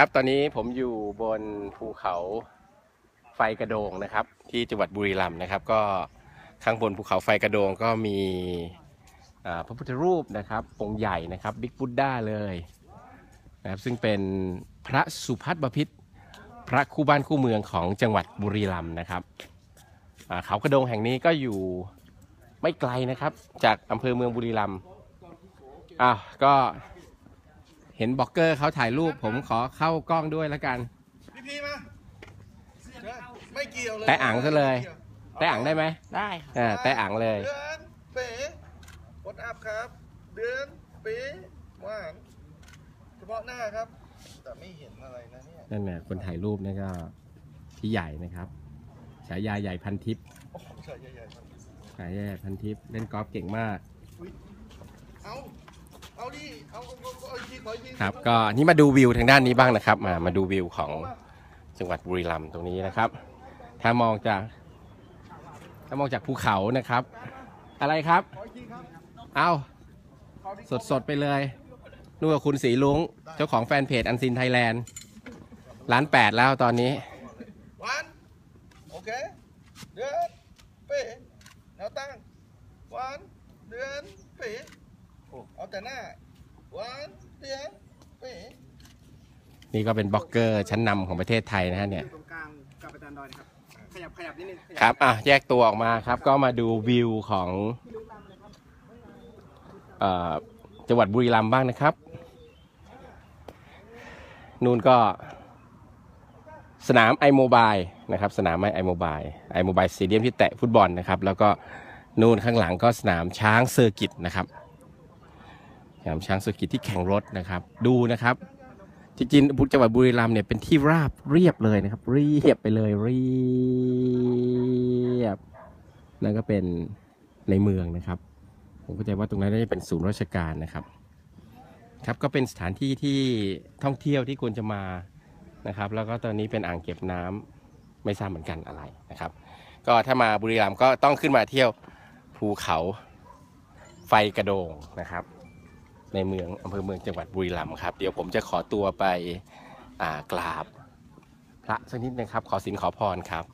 ครับตอนนี้ผมอยู่บนภูเขาไฟกระโดงนะครับ ที่จังหวัดบุรีรัมย์นะครับ ก็ข้างบนภูเขาไฟกระโดงก็มีพระพุทธรูปนะครับองค์ใหญ่นะครับบิ๊กบุดด้าเลยนะครับซึ่งเป็นพระสุพัฒน์บพิตรพระคู่บ้านคู่เมืองของจังหวัดบุรีรัมย์นะครับเขากระโดงแห่งนี้ก็อยู่ไม่ไกลนะครับ จากอำเภอเมืองบุรีรัมย์อ้าวก็ เห็นบล็อกเกอร์เขาถ่ายรูป ผมขอเข้ากล้องด้วยแล้วกัน พี่พีมาไม่เกี่ยวเลยแตะอ่างซะเลย แต่อ่างได้ไหมได้ค่ะอ่าแต่อ่างเลย เดือนเป๋กดอัพครับ เดือนเป๋ว่างเฉพาะหน้าครับ แต่ไม่เห็นอะไรนะเนี่ยนั่นน่ะคนถ่ายรูปนี่ก็พี่ใหญ่นะครับฉายาใหญ่พันทิพย์โอ้โหใช่ใหญ่ๆครับฉายาใหญ่พันทิพย์เล่นกอล์ฟเก่งมากเอาเอา ครับก็นี่มาดูวิวทางด้านนี้บ้างนะครับ มามาดูวิวของจังหวัดบุรีรัมย์ตรงนี้นะครับ ถ้ามองจาก ถ้ามองจากภูเขานะครับ อะไรครับ เอาสดสดไปเลยนู่นกับคุณสีลุงเจ้าของแฟนเพจอันซินไทยแลนด์ล้านแปดแล้วตอนนี้วันโอเคเดือนเป๋แนวตั้งวันเดือนเป๋โอ้ เอาแต่หน้าวันเดือนเป๋นี่ก็เป็นบล็อกเกอร์ชั้นนำของประเทศไทยนะฮะเนี่ยตรงกลางกับอาจารย์ดอยนะครับ ขยับขยับนิดนึงขยัครับ อะ แยกตัวออกมาครับ ก็มาดูวิวของเอ่อจังหวัดบุรีรัมย์บ้างนะครับ นู่นก็ สนามไอโมบายนะครับ สนามไอโมบายไอโมบายสเตเดียมที่แตะฟุตบอลนะครับ แล้วก็นู่นข้างหลังก็สนามช้างเซอร์กิตนะครับส นามช้างเซอร์กิตที่แข่งรถนะครับ ดูนะครับ จริงๆจังหวัดบุรีรัมย์เนี่ยเป็นที่ราบเรียบเลยนะครับ เรียบไปเลยเรียบนั่นก็เป็นในเมืองนะครับ ผมเข้าใจว่าตรงนั้นน่าจะเป็นศูนย์ราชการนะครับ ครับก็เป็นสถานที่ที่ท่องเที่ยวที่ควรจะมานะครับ แล้วก็ตอนนี้เป็นอ่างเก็บน้ำไม่ทราบเหมือนกันอะไรนะครับ ก็ถ้ามาบุรีรัมย์ก็ต้องขึ้นมาเที่ยวภูเขาไฟกระโดงนะครับ ในเมืองอำเภอเมืองจังหวัดบุรีรัมย์ครับ เดี๋ยวผมจะขอตัวไปกราบ พระสักนิดนะครับ ขอสินขอพรครับ